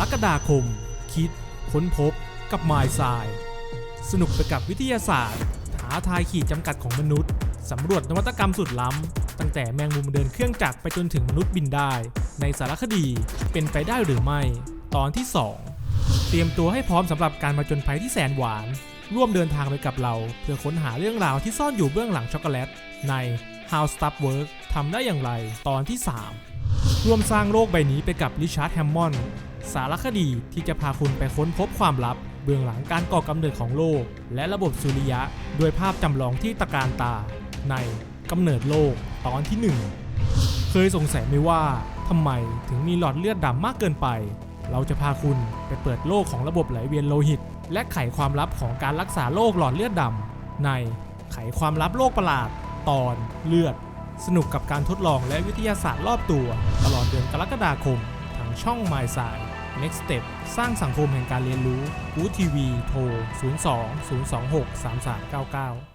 รกฎาคม คิด ค้นพบกับมายไซสนุกไปกับวิทยาศาสตร์ท้าทายขีดจำกัดของมนุษย์ สำรวจนวัตกรรมสุดล้ำ ตั้งแต่แมงมุมเดินเครื่องจักรไปจนถึงมนุษย์บินได้ ในสารคดีเป็นไปได้หรือไม่ ตอนที่ 2 เตรียมตัวให้พร้อมสำหรับการมาจนภัยที่แสนหวาน ร่วมเดินทางไปกับเรา เพื่อค้นหาเรื่องราวที่ซ่อนอยู่เบื้องหลังช็อกโกแลต ใน How Stuff Work ทำได้อย่างไร ตอนที่ 3 ร่วมสร้างโลกใบนี้ไปกับริชาร์ดแฮมมอนด์ สารคดีที่จะพาคุณไปค้นพบความลับ เบื้องหลังการก่อกำเนิดของโลก และระบบสุริยะ ด้วยภาพจำลองที่ตะการตา ในกำเนิดโลกตอนที่ 1 เคยสงสัยไหมว่าทำไมถึงมีหลอดเลือดดำมากเกินไป เราจะพาคุณไปเปิดโลกของระบบไหลเวียนโลหิต และไขความลับของการรักษาโรคหลอดเลือดดำในไขความลับโลกประหลาด ตอนเลือด สนุกกับการทดลองและวิทยาศาสตร์รอบตัว ตลอดเดือนกรกฎาคมทางช่อง My s i Next Step สร้างสังคมแห่งการเรียนรู้กูทีวีโทร 02 026 3399